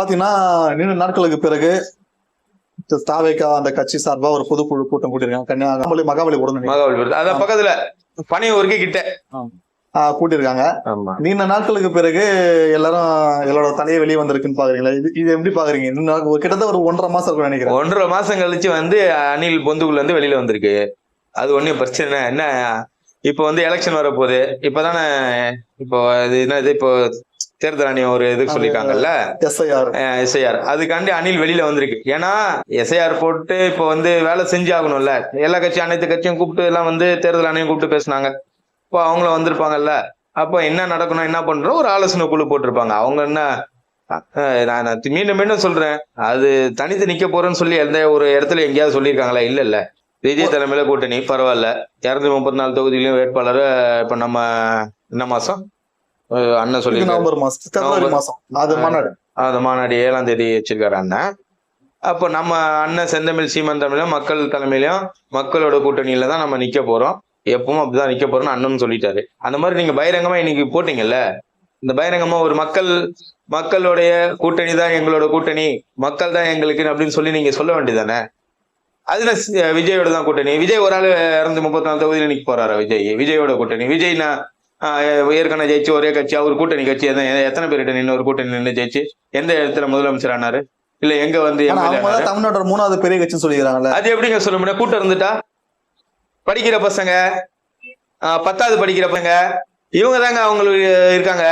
பாத்தீங்கன்னா நீண்ட நாட்களுக்கு பிறகு தாவேக்கா அந்த கட்சி சார்பா ஒரு பொதுக்குழு கூட்டம் கூட்டியிருக்காங்க. கன்னியாகுமரி மகாபலிபுரம் மகாபலிபுரம் அதான் பக்கத்துல பனையூருக்கு கிட்ட. ஆஹ் கூட்டியிருக்காங்க. நீண்ட நாட்களுக்கு பிறகு எல்லாரும் எல்லாரோட தலையை வெளியே வந்திருக்குன்னு பாக்குறீங்களா? இது இது எப்படி பாக்குறீங்க? இன்னும் நாள் ஒரு கிட்டத்தட்ட ஒரு ஒன்றரை மாசம் இருக்கும் நினைக்கிறேன். ஒன்றரை மாசம் கழிச்சு வந்து அணில் பொந்துக்குள்ள இருந்து வெளியில வந்திருக்கு. அது ஒண்ணும் பிரச்சனை. என்ன இப்போ வந்து எலெக்ஷன் வரப்போகுது. இப்பதானே இப்போ இது என்னது இப்போ தேர்தல் ஆணையம் ஒரு இதுக்கு சொல்லியிருக்காங்கல்ல எஸ்ஐஆர். எஸ்ஐஆர். அதுக்காண்டி அணில் வெளியில வந்திருக்கு. ஏன்னா எஸ்ஐஆர் போட்டு இப்போ வந்து வேலை செஞ்சு ஆகணும்ல எல்லா கட்சியும் அனைத்து கட்சியும் கூப்பிட்டு எல்லாம் வந்து தேர்தல் ஆணையம் கூப்பிட்டு பேசுனாங்க. இப்போ அவங்களும் வந்திருப்பாங்கல்ல. அப்போ என்ன நடக்கணும் என்ன பண்றோம்? ஒரு ஆலோசனை குழு போட்டிருப்பாங்க. அவங்க என்ன நான் மீண்டும் மீண்டும் சொல்றேன். அது தனித்து நிக்க போறேன்னு சொல்லி எந்த ஒரு இடத்துல எங்கேயாவது சொல்லியிருக்காங்களா? இல்ல இல்ல. விஜய் தலைமையில கூட்டணி. பரவாயில்ல. இருநூத்தி முப்பத்தி நாலு தொகுதியிலும் வேட்பாளர் இப்ப நம்ம என்ன மாசம்? அண்ணன் சொல்லி நவம்பர் மாசம் அது மாநாடு. அந்த மாநாடு ஏழாம் தேதி வச்சிருக்காரு அண்ணன். அப்போ நம்ம அண்ணன் செந்தமிழ் சீமன் தமிழும் மக்கள் தலைமையிலும் மக்களோட கூட்டணியில தான் நம்ம நிக்க போறோம். எப்பவும் அப்படிதான் நிக்க போறோம்னு அண்ணன் சொல்லிட்டாரு. அந்த மாதிரி நீங்க பகிரங்கமா இன்னைக்கு போட்டீங்கல்ல? இந்த பகிரங்கமா ஒரு மக்கள் மக்களுடைய கூட்டணி தான் எங்களோட கூட்டணி மக்கள் தான் எங்களுக்கு அப்படின்னு சொல்லி நீங்க சொல்ல வேண்டியதானே அதுல விஜயோட தான் கூட்டணி. விஜய் ஒரு ஆள் இறந்து முப்பத்தி நாலு தொகுதியில் நிக்க போறாரா விஜய்? விஜயோட கூட்டணி. விஜய்னா ஏற்கனவே ஜெயிச்சு ஒரே கட்சி அவர் கூட்டணி கட்சி எத்தனை- எத்தனை பேர்கிட்ட நின்று ஒரு கூட்டணி நின்று ஜெயிச்சு எந்த இடத்துல முதலமைச்சர் ஆனாரு? இல்ல எங்க வந்து தமிழ்நாட்டோட மூணாவது பெரிய கட்சின்னு சொல்லிக்கிறாங்கல்ல. அது எப்படிங்க சொல்ல முடியும்? கூட்டம் இருந்துட்டா? படிக்கிற பசங்க பத்தாவது படிக்கிற பசங்க இவங்க தாங்க அவங்களுக்கு இருக்காங்க.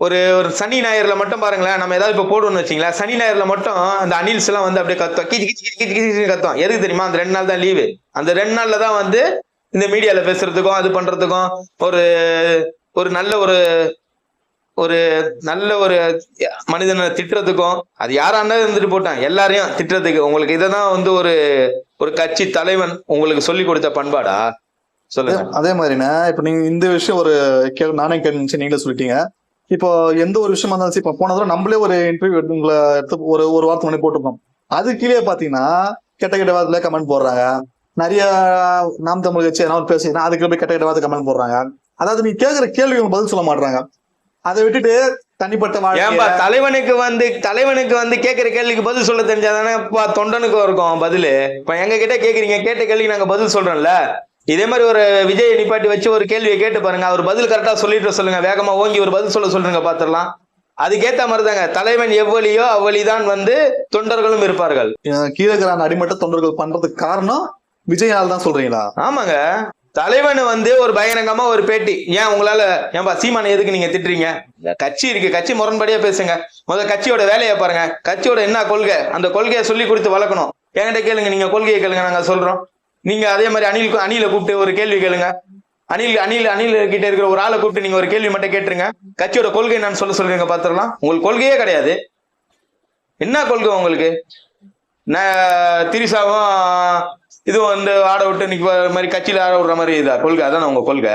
ஒரு ஒரு சனி ஞாயிறுல மட்டும் பாருங்களேன் நம்ம ஏதாவது இப்ப போடுவோம்னு வச்சுங்களேன் சனி ஞாயிறுல மட்டும் அந்த அனில்ஸ் எல்லாம் வந்து அப்படியே கத்தும். கிச்சு கிச்சு கிச்சு கிச்சு கிச்சு கத்தும். எதுக்கு தெரியுமா? அந்த ரெண்டு நாள் தான் லீவு அந்த ரெண்டு நாள்ல தான் வந்து இந்த மீடியால பேசுறதுக்கும் அது பண்றதுக்கும் ஒரு ஒரு நல்ல ஒரு ஒரு நல்ல ஒரு மனிதனை திட்டுறதுக்கும் அது யாரா இருந்தாலும் இருந்துட்டு போட்டான். எல்லாரையும் திட்டுறதுக்கு. உங்களுக்கு இததான் வந்து ஒரு ஒரு கட்சி தலைவன் உங்களுக்கு சொல்லி கொடுத்த பண்பாடா? சொல்லுங்க. அதே- மாதிரிண்ணே இப்ப நீங்க இந்த விஷயம் ஒரு கேள்வி நானே கேள்வி நீங்களே சொல்லிட்டீங்க. இப்போ எந்த ஒரு விஷயமா இருந்தாலும் சரி, இப்ப போன தடவை நம்மளே ஒரு இன்டர்வியூ உங்களை எடுத்து ஒரு ஒரு வாரத்துக்கு முன்னாடி போட்டிருக்கோம். அது கீழே பாத்தீங்கன்னா கெட்ட கெட்ட வாரத்துல கமெண்ட் போடுறாங்க. நிறைய நாம் தமிழ் கட்சி என்ன பேசினா அதுக்கு போய் கெட்ட கெட்ட வார்த்தை கமெண்ட் போடுறாங்க. அதாவது நீ கேக்குற கேள்விக்கு பதில் சொல்ல மாட்டாங்க அதை விட்டுட்டு தனிப்பட்ட வாழ்க்கை தலைவனுக்கு வந்து தலைவனுக்கு வந்து கேட்கிற கேள்விக்கு பதில் சொல்ல தெரிஞ்சாதானே இப்ப தொண்டனுக்கு இருக்கும் பதிலு. இப்ப எங்க கிட்ட கேக்குறீங்க கேட்ட கேள்விக்கு நாங்க பதில் சொல்றோம்ல. இதே மாதிரி ஒரு விஜய் நிப்பாட்டி வச்சு ஒரு கேள்வியை கேட்டு பாருங்க. அவர் பதில் கரெக்டா சொல்லிட்டு சொல்லுங்க. வேகமா ஓங்கி ஒரு பதில் சொல்ல சொல்லுங்க பாத்துடலாம். அதுக்கேத்த மாதிரி தாங்க தலைவன் எவ்வளியோ அவ்வளிதான் வந்து தொண்டர்களும் இருப்பார்கள். கீழே அடிமட்ட தொண்டர்கள் பண்றதுக்கு காரணம் விஜயால் தான் சொல்றீங்களா? ஆமாங்க. தலைவன் வந்து ஒரு பகிரங்கமா ஒரு பேட்டி. ஏன் உங்களால ஏன்பா சீமான எதுக்கு நீங்க திட்டுறீங்க? கட்சி இருக்கு கட்சி முரண்படியா பேசுங்க. முதல்ல கட்சியோட வேலையை பாருங்க. கட்சியோட என்ன கொள்கை? அந்த கொள்கையை சொல்லி கொடுத்து வளர்க்கணும். என்கிட்ட கேளுங்க நீங்க கொள்கையை கேளுங்க நாங்க சொல்றோம். நீங்க அதே மாதிரி அணில் அணில கூப்பிட்டு ஒரு கேள்வி கேளுங்க. அணில் அணில் அணில் கிட்ட இருக்கிற ஒரு ஆளை கூப்பிட்டு நீங்க ஒரு கேள்வி மட்டும் கேட்டுருங்க. கட்சியோட கொள்கை என்னன்னு சொல்ல சொல்றீங்க பாத்துடலாம். உங்களுக்கு கொள்கையே கிடையாது. என்ன கொள்கை உங்களுக்கு? நான் திரிசாவும் இதுவும் வந்து ஆட விட்டு இன்னைக்கு மாதிரி கட்சியில ஆட விடுற மாதிரி இதா? கொள்கை அதானே உங்க கொள்கை?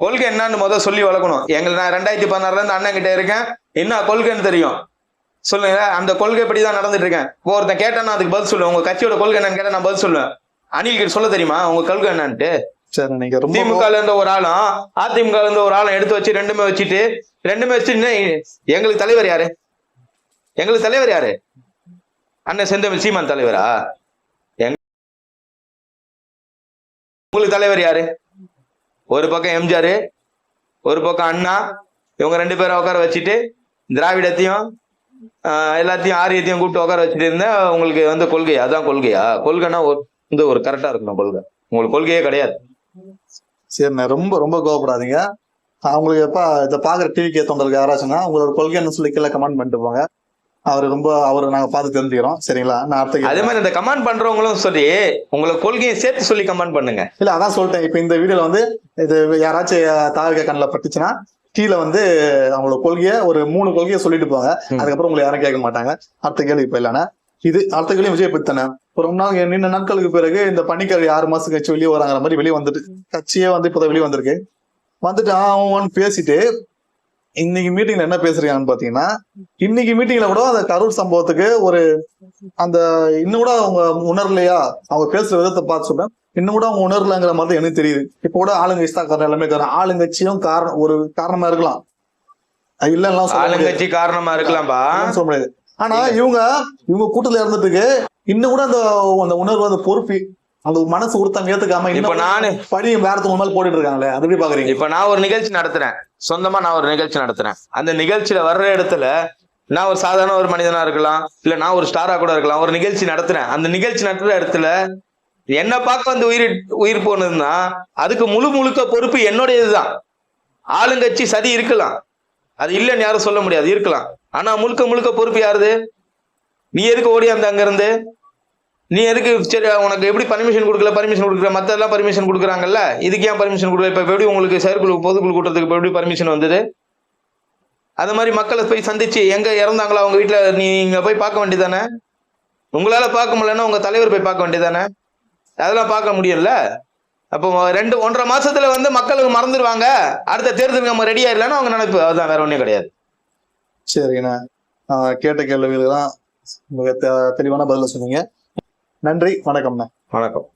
கொள்கை என்னன்னு முதல்ல சொல்லி வளர்க்கணும். எங்களை நான் ரெண்டாயிரத்தி பதினாறுல இருந்து அண்ணன் கிட்ட இருக்கேன். என்ன கொள்கைன்னு தெரியும்? சொல்லுங்க. அந்த கொள்கை படி தான் நடந்துட்டு இருக்கேன். ஒருத்தன் கேட்டானா அதுக்கு பதில் சொல்லுவேன் உங்க கட்சியோட கொள்கை என்னன்னு கேட்டா நான் பதில் சொல்லுவேன். அணில் கிட்ட சொல்ல தெரியுமா? உங்க கொள்கை என்னன்ட்டு? சரி நீங்க திமுக இருந்த ஒரு ஆளும் அதிமுக இருந்த ஒரு ஆளும் எடுத்து வச்சு ரெண்டுமே வச்சுட்டு ரெண்டுமே வச்சு எங்களுக்கு தலைவர் யாரு? எங்களுக்கு தலைவர் யாரு? அண்ணன் செந்தமிழ் சீமான் தலைவரா? உங்களுக்கு தலைவர் யாரு? ஒரு பக்கம் எம்ஜிஆர் ஒரு பக்கம் அண்ணா இவங்க ரெண்டு பேரும் உட்கார வச்சுட்டு திராவிடத்தையும் எல்லாத்தையும் ஆரியத்தையும் கூப்பிட்டு உட்கார வச்சுட்டு இருந்தா உங்களுக்கு வந்து கொள்கையா அதான் கொள்கையா? கொள்கைன்னா வந்து ஒரு கரெக்டா இருக்கணும் கொள்கை. உங்களுக்கு கொள்கையே கிடையாது. சரிண்ணே ரொம்ப ரொம்ப கோவப்படாதீங்க. அவங்களுக்கு எப்ப இதை பாக்குற டிவி தொண்டருக்கு யாராச்சுன்னா உங்களோட கொள்கை என்ன சொல்லி கீழே கமெண்ட் பண்ணிட்டு போங்க. அவர் ரொம்ப அவரை நாங்க பார்த்து தெரிஞ்சுக்கிறோம். சரிங்களா? நான் அடுத்த அதே மாதிரி இந்த கமெண்ட் பண்றவங்களும் சரி உங்களை கொள்கையை சேர்த்து சொல்லி கமெண்ட் பண்ணுங்க. இல்ல அதான் சொல்லிட்டேன். இப்ப இந்த வீடியோல வந்து இது யாராச்சும் தாழ்க கண்ணில் பட்டுச்சுன்னா கீழே வந்து அவங்களோட கொள்கையை ஒரு மூணு கொள்கையை சொல்லிட்டு போங்க. ம். அதுக்கப்புறம் உங்களை யாரும் கேட்க மாட்டாங்க. அடுத்த கேள்வி இப்ப இல்லைன்னா இது அடுத்த கேள்வி விஜய் பத்தி தானே? ஒரு ரொம்ப நாள் நீண்ட நாட்களுக்கு பிறகு இந்த பணிக்கர் ஆறு மாசம் கட்சி வெளியே வராங்கிற மாதிரி வெளியே வந்துட்டு கட்சியே வந்து இப்பதான் வெளியே வந்திருக்கு. வந்துட்டு அவன் பேசிட்டு இன்னைக்கு மீட்டிங்ல என்ன பேசுறீங்கன்னு பாத்தீங்கன்னா இன்னைக்கு மீட்டிங்ல கூட அந்த கரூர் சம்பவத்துக்கு ஒரு அந்த இன்னும் கூட அவங்க உணரலையா? அவங்க பேசுற விதத்தை பார்த்து சொல்றேன். இன்னும் கூட அவங்க உணரலங்கிற மாதிரி எனக்கு தெரியுது. இப்போ கூட ஆளுங்கட்சி தான் காரணம் எல்லாமே காரணம் ஆளுங்கட்சியும் காரணம் ஒரு காரணமா இருக்கலாம். இல்லன்னா ஆளுங்கட்சி காரணமா இருக்கலாம்பா. சொல்ல முடியாது. ஆனா இவங்க இவங்க கூட்டத்துல இருந்ததுக்கு இன்னும் கூட அந்த அந்த உணர்வு அந்த பொறுப்பு அந்த மனசு உறுத்தம் ஏத்துக்காம இப்ப நானு படி வேற மேல போட்டுட்டு இருக்காங்களே. அது எப்படி பாக்குறீங்க? இப்ப நான் ஒரு நிகழ்ச்சி நடத்துறேன். சொந்தமா நான் ஒரு நிகழ்ச்சி நடத்துறேன். அந்த நிகழ்ச்சியில வர்ற இடத்துல நான் ஒரு சாதாரண ஒரு மனிதனா இருக்கலாம் இல்ல நான் ஒரு ஸ்டாரா கூட இருக்கலாம் ஒரு நிகழ்ச்சி நடத்துறேன். அந்த நிகழ்ச்சி நடத்துற இடத்துல என்ன பார்க்க வந்து உயிர் உயிர் போனதுன்னா அதுக்கு முழு முழுக்க பொறுப்பு என்னுடையதுதான். ஆளுங்கட்சி சதி இருக்கலாம். அது இல்லைன்னு யாரும் சொல்ல முடியாது இருக்கலாம். ஆனா முழுக்க முழுக்க பொறுப்பு யாருது? நீ எதுக்கு ஓடி அந்த அங்க இருந்து நீ எதுக்கு சரி உனக்கு எப்படி பர்மிஷன் கொடுக்கல பர்மிஷன் கொடுக்குற மற்றெல்லாம் பர்மிஷன் கொடுக்குறாங்கல்ல? இதுக்கு ஏன் பர்மிஷன் கொடுக்கல? இப்போ எப்படி உங்களுக்கு செயற்குழு பொதுக்குழு கூட்டத்துக்கு இப்போ எப்படி பர்மிஷன் வந்தது? அது மாதிரி மக்களை போய் சந்திச்சு எங்கே இறந்தாங்களோ அவங்க வீட்டில் நீங்கள் போய் பார்க்க வேண்டியதானே உங்களால் பார்க்க முடியலன்னா உங்கள் தலைவர் போய் பார்க்க வேண்டியதானே அதெல்லாம் பார்க்க முடியல. அப்போ ரெண்டு ஒன்றரை மாசத்துல வந்து மக்களுக்கு மறந்துடுவாங்க. அடுத்த தேர்தலுக்கு நம்ம ரெடி இல்லைன்னா அவங்க நினைப்பு அதுதான் வேற ஒன்றும் கிடையாது. சரிங்கண்ணா. கேட்ட கேள்விகளுக்கு தான் மிக தெ- தெளிவான பதில சொன்னீங்க. நன்றி வணக்கம்ண்ணா. வணக்கம்.